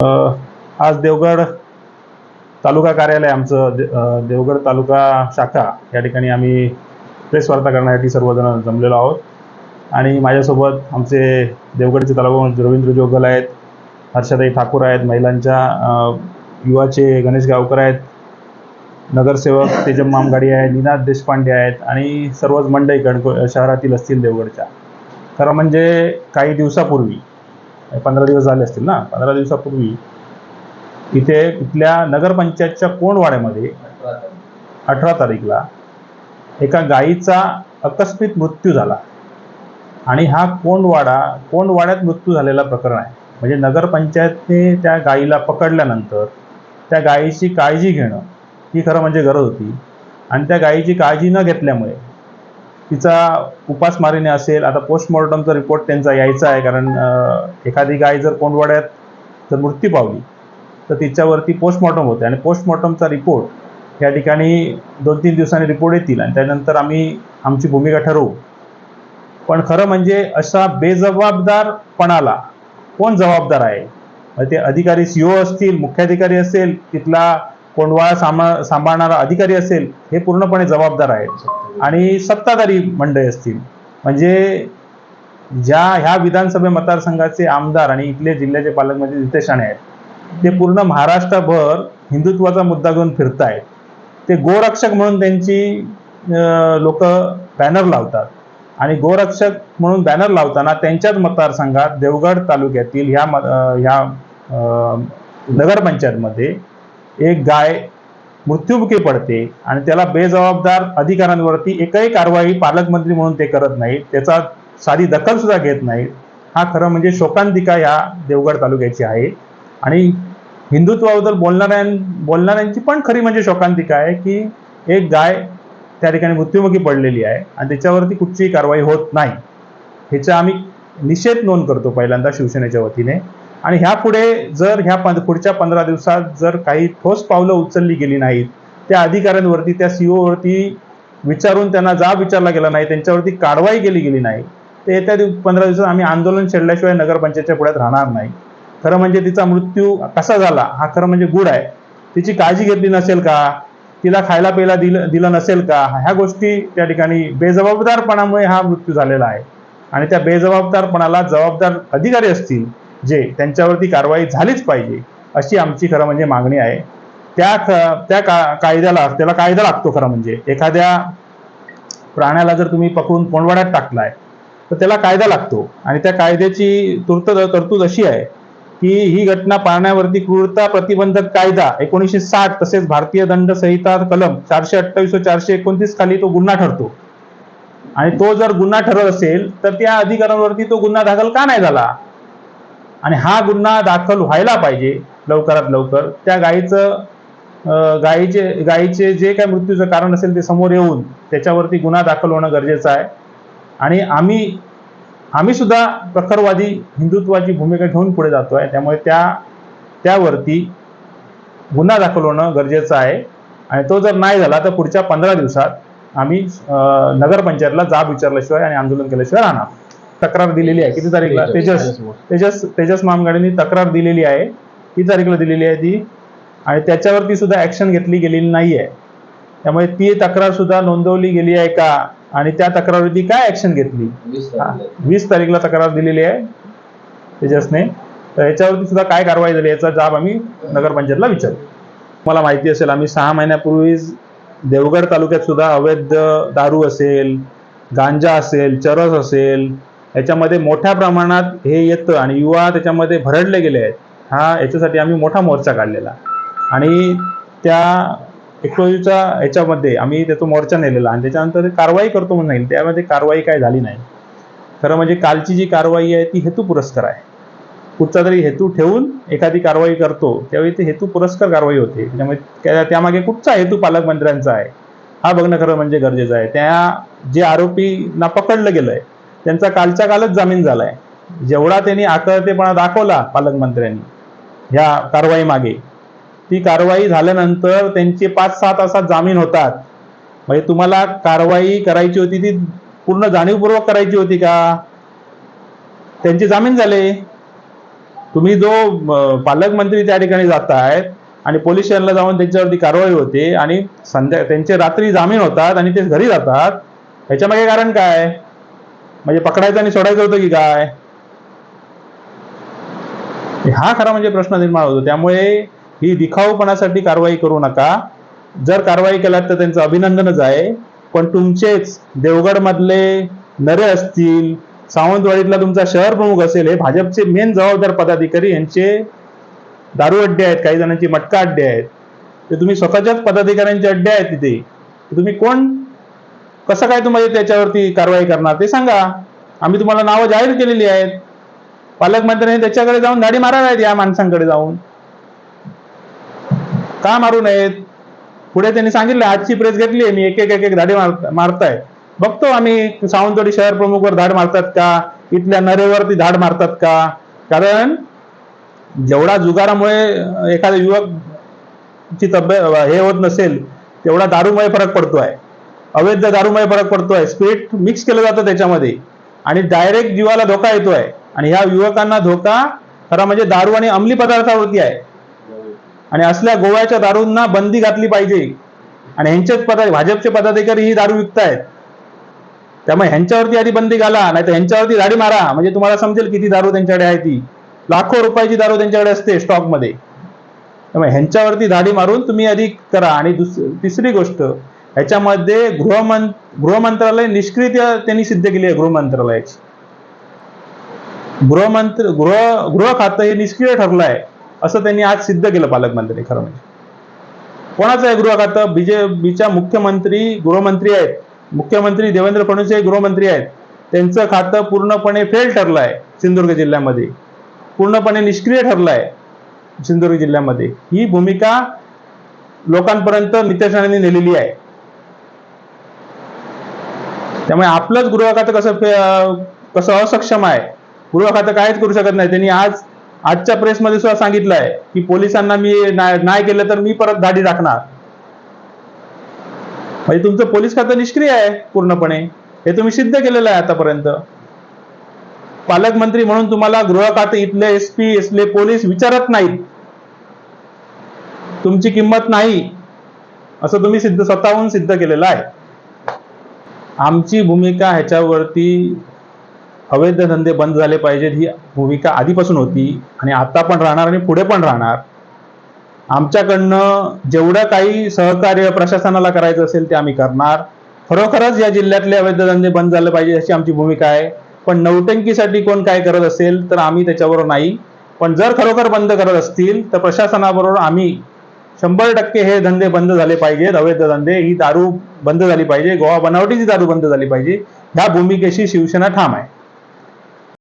आज देवगड तालुका कार्यालय आमचं देवगड तालुका शाखा या ठिकाणी आम्ही प्रेस वार्ता करण्यासाठी सर्वजण जमलेलो आहोत. आणि माझ्यासोबत आमचे देवगडचे तालुका रवींद्र जोगल आहेत हर्षदाई ठाकूर आहेत महिलांच्या युवाचे गणेश गावकर आहेत नगरसेवक तेजम मामगाडी आहे निनाद देशपांडे आहेत आणि सर्वच मंडई गणको शहरातील असतील देवगडच्या. खरं म्हणजे काही दिवसापूर्वी म्हणजे पंधरा दिवस झाले असतील ना पंधरा दिवसापूर्वी इथे इथल्या नगरपंचायतच्या कोंडवाड्यामध्ये अठरा तारीखला एका गायीचा अकस्मित मृत्यू झाला. आणि हा कोंडवाडा कोंडवाड्यात मृत्यू झालेला प्रकरण आहे. म्हणजे नगरपंचायतने त्या गायीला पकडल्यानंतर त्या गायीची काळजी घेणं ही खरं म्हणजे गरज होती. आणि त्या गायीची काळजी न घेतल्यामुळे तिचा उपासमारीने असेल आता पोस्टमॉर्टमचा रिपोर्ट त्यांचा यायचा आहे कारण एखादी गाय जर कोंडवाड्यात जर मृत्यू पावली तर तिच्यावरती पोस्टमॉर्टम होते. आणि पोस्टमॉर्टमचा रिपोर्ट या ठिकाणी दोन तीन दिवसांनी रिपोर्ट येतील आणि त्यानंतर आम्ही आमची भूमिका ठरवू. पण खरं म्हणजे अशा बेजबाबदारपणाला कोण जबाबदार आहे? म्हणजे ते अधिकारी सीओ असतील मुख्याधिकारी असेल तिथला कोंडवाळा सांभाळ सांभाळणारा अधिकारी असेल हे पूर्णपणे जबाबदार आहेत. आणि सत्ताधारी मंडळी असतील. म्हणजे ज्या ह्या विधानसभा मतदारसंघाचे आमदार आणि इथले जिल्ह्याचे पालकमंत्री नितेश राणे आहेत ते पूर्ण महाराष्ट्रभर हिंदुत्वाचा मुद्दा घेऊन फिरतायत. ते गोरक्षक म्हणून त्यांची लोक बॅनर लावतात. आणि गोरक्षक म्हणून बॅनर लावताना त्यांच्याच मतदारसंघात देवगड तालुक्यातील ह्या म- ह्या नगरपंचायतमध्ये एक गाय मृत्युमुखी पडते आणि त्याला बेजबाबदार अधिकाऱ्यांवरती एकही कारवाई पालकमंत्री म्हणून ते करत नाहीत. त्याचा साधी दखल सुद्धा घेत नाहीत. हा खरं म्हणजे शोकांतिका या देवगड तालुक्याची आहे. आणि हिंदुत्वाबद्दल बोलणाऱ्यां बोलणाऱ्यांची पण खरी म्हणजे शोकांतिका आहे की एक गाय त्या ठिकाणी मृत्युमुखी पडलेली आहे आणि त्याच्यावरती कुठचीही कारवाई होत नाही. ह्याचा आम्ही निषेध नोंद करतो पहिल्यांदा शिवसेनेच्या वतीने. आणि ह्यापुढे जर ह्या पं- पुढच्या पंधरा दिवसात जर काही ठोस पावलं उचलली गेली नाहीत त्या अधिकाऱ्यांवरती त्या सीओ वरती विचारून त्यांना जाब विचारला गेला नाही त्यांच्यावरती कारवाई केली गेली नाही तर येत्या दिव पंधरा दिवसात आम्ही आंदोलन छेडल्याशिवाय नगरपंचायतच्या पुढ्यात राहणार नाही. खरं म्हणजे तिचा मृत्यू कसा झाला हा खरं म्हणजे गुड आहे. तिची काळजी घेतली नसेल का? तिला खायला प्यायला दिलं दिलं नसेल का? ह्या गोष्टी त्या ठिकाणी बेजबाबदारपणामुळे हा मृत्यू झालेला आहे. आणि त्या बेजबाबदारपणाला जबाबदार अधिकारी असतील जे त्यांच्यावरती कारवाई झालीच पाहिजे अशी आमची खरं म्हणजे मागणी आहे. त्या त्या का कायद्याला त्याला कायदा लागतो खरं म्हणजे. एखाद्या प्राण्याला जर तुम्ही पकडून कोंडवाड्यात टाकलाय तर त्याला कायदा लागतो. आणि त्या कायद्याची तूर्त तरतूद अशी आहे की ही घटना पाळण्यावरती क्रूरता प्रतिबंधक कायदा एकोणीसशे साठ तसेच भारतीय दंड संहिता कलम चारशे अठ्ठावीस व चारशे एकोणतीस खाली तो गुन्हा ठरतो. आणि तो जर गुन्हा ठरत असेल तर त्या अधिकाऱ्यांवरती तो गुन्हा दाखल का नाही झाला? आणि हा गुन्हा दाखल व्हायला पाहिजे लवकरात लवकर. त्या गायीचं गायीचे गायीचे जे काही मृत्यूचं कारण असेल ते समोर येऊन त्याच्यावरती गुन्हा दाखल होणं गरजेचं आहे. आणि आम्ही आम्ही सुद्धा प्रखरवादी हिंदुत्वाची भूमिका घेऊन पुढे जातो आहे त्यामुळे त्या त्यावरती गुन्हा दाखल होणं गरजेचं आहे. आणि तो जर नाही झाला तर पुढच्या पंधरा दिवसात आम्ही नगरपंचायतला जाब विचारल्याशिवाय आणि आंदोलन केल्याशिवाय राहणार. तक्रार दिलेली आहे. किती तारीखला? तेजस. तेजस. तेजस मामगाडींनी तक्रार दिलेली आहे. किती तारीखला दिलेली आहे ती? आणि त्याच्यावरती सुद्धा ऍक्शन घेतली गेलेली नाही आहे त्यामुळे ती तक्रार सुद्धा नोंदवली गेली आहे का? आणि त्या तक्रारवरती काय ऍक्शन घेतली? वीस तारीखला. तक्रार दिलेली आहे तेजसने. तर याच्यावरती सुद्धा काय कारवाई झाली याचा जाब आम्ही नगरपंचायतला विचारू मला माहिती असेल आम्ही सहा महिन्यापूर्वीच देवगड तालुक्यात सुद्धा अवैध दारू असेल गांजा असेल चरस असेल याच्यामध्ये मोठ्या प्रमाणात हे येतं आणि युवा त्याच्यामध्ये भरडले गेले आहेत. हा याच्यासाठी आम्ही मोठा मोर्चा काढलेला. आणि त्या टेक्नॉलॉजीच्या याच्यामध्ये आम्ही त्याचा मोर्चा नेलेला आणि त्याच्यानंतर कारवाई करतो म्हणून नाही त्यामध्ये कारवाई काय झाली नाही. खरं म्हणजे कालची जी कारवाई आहे ती हेतू पुरस्कार आहे. कुठचा तरी हेतू ठेवून एखादी कारवाई करतो त्यावेळी ते हेतू पुरस्कार कारवाई होते. त्यामुळे त्या- त्यामागे कुठचा हेतू पालकमंत्र्यांचा आहे हा बघणं खरं म्हणजे गरजेचं आहे. त्या जे आरोपींना पकडलं गेलं आहे त्यांचा कालच्या कालच जामीन झालाय. जेवढा त्यांनी आकळतेपणा दाखवला पालकमंत्र्यांनी ह्या कारवाई मागे. ती कारवाई झाल्यानंतर त्यांचे पाच सहा तासात जामीन होतात. म्हणजे तुम्हाला कारवाई करायची होती ती पूर्ण जाणीवपूर्वक करायची होती का? त्यांचे जामीन झाले. तुम्ही जो पालकमंत्री त्या ठिकाणी जात आहेत आणि पोलीस स्टेशनला जाऊन त्यांच्यावरती कारवाई होते आणि संध्या त्यांचे रात्री जामीन होतात आणि ते घरी जातात ह्याच्या मागे कारण काय? म्हणजे पकडायचं आणि सोडायचं होतं की काय? हा खरा म्हणजे प्रश्न निर्माण होतो. त्यामुळे ही दिखाऊपणासाठी कारवाई करू नका. जर कारवाई केलात तर त्यांचं अभिनंदनच आहे. पण तुमचेच देवगड मधले नरे असतील सावंतवाडीतला तुमचा शहर प्रमुख असेल हे भाजपचे मेन जबाबदार पदाधिकारी यांचे दारू अड्डे आहेत काही जणांची मटका अड्डे आहेत. ते तुम्ही स्वतःच्याच पदाधिकाऱ्यांचे अड्डे आहेत तिथे. तुम्ही कोण? कसं काय तुम्हाला त्याच्यावरती कारवाई करणार? ते सांगा. आम्ही तुम्हाला नावं जाहीर केलेली आहेत. पालकमंत्र्यांनी त्याच्याकडे जाऊन धाडी माराव्यात या माणसांकडे जाऊन. का मारू नयेत? पुढे त्यांनी सांगितलं आजची प्रेस घेतली मी एक एक एक एक धाडी मार मारताय. बघतो आम्ही सावंतवाडी शहर प्रमुखवर धाड मारतात का? इथल्या नरेवरती धाड मारतात का? कारण जेवढा जुगारामुळे एखाद्या युवक ची तब्येत हे होत नसेल तेवढा दारूमुळे फरक पडतोय. अवैध दारूमुळे फरक पडतोय. स्पिरिट मिक्स केलं जातं त्याच्यामध्ये. आणि डायरेक्ट जीवाला धोका येतोय. आणि ह्या युवकांना धोका खरा म्हणजे दारू आणि अंमली पदार्थावरती आहे. आणि असल्या गोव्याच्या दारूंना बंदी घातली पाहिजे. आणि ह्यांचेच पदा भाजपचे पदाधिकारी ही दारू विकतायत. त्यामुळे ह्यांच्यावरती आधी बंदी घाला नाही तर ह्यांच्यावरती दाढी मारा. म्हणजे तुम्हाला समजेल किती दारू त्यांच्याकडे आहे ती. लाखो रुपयाची दारू त्यांच्याकडे असते स्टॉकमध्ये. त्यामुळे ह्यांच्यावरती दाढी मारून तुम्ही अधिक करा. आणि दुस तिसरी गोष्ट ह्याच्यामध्ये गृहमं गृहमंत्रालय निष्क्रिय त्यांनी सिद्ध केली आहे गृहमंत्रालयाची गृहमंत्र गृह गृह खातं हे निष्क्रिय ठरलं आहे असं त्यांनी आज सिद्ध केलं पालकमंत्री खरं म्हणजे. कोणाचं आहे गृह खातं? बीजेपीच्या मुख्यमंत्री गृहमंत्री आहेत. मुख्यमंत्री देवेंद्र फडणवीस हे गृहमंत्री आहेत. त्यांचं खातं पूर्णपणे फेल ठरलं आहे सिंधुदुर्ग जिल्ह्यामध्ये. पूर्णपणे निष्क्रिय ठरलं आहे सिंधुदुर्ग जिल्ह्यामध्ये. ही भूमिका लोकांपर्यंत नितेश राणेंनी नेलेली आहे. त्यामुळे आपलंच गृहखातं कसं कसं असक्षम आहे? गृह खातं काहीच करू शकत नाही. त्यांनी आज आजच्या प्रेसमध्ये सुद्धा सांगितलं आहे की पोलिसांना मी नाही केलं तर मी परत धाडी टाकणार. म्हणजे तुमचं पोलीस खातं निष्क्रिय आहे पूर्णपणे. हे तुम्ही सिद्ध केलेलं आहे आतापर्यंत. पालकमंत्री म्हणून तुम्हाला गृह खाते इथले एस पी इथले पोलीस विचारत नाहीत. तुमची किंमत नाही. असं तुम्ही सिद्ध स्वतःहून सिद्ध केलेलं आहे. आमची भूमिका ह्याच्यावरती अवैध धंदे बंद झाले पाहिजेत ही भूमिका आधीपासून होती आणि आता पण राहणार आणि पुढे पण राहणार. आमच्याकडनं जेवढं काही सहकार्य प्रशासनाला करायचं असेल ते आम्ही करणार. खरोखरच या जिल्ह्यातले अवैध धंदे बंद झाले पाहिजे अशी आमची भूमिका आहे. पण नौटंकीसाठी कोण काय करत असेल तर आम्ही त्याच्याबरोबर नाही. पण जर खरोखर बंद करत असतील तर प्रशासनाबरोबर आम्ही शंभर टक्के हे धंदे बंद झाले पाहिजेत अवैध धंदे ही दारू बंद झाली पाहिजे गोवा बनावटीची दारू बंद झाली पाहिजे. ह्या भूमिकेशी शिवसेना ठाम आहे.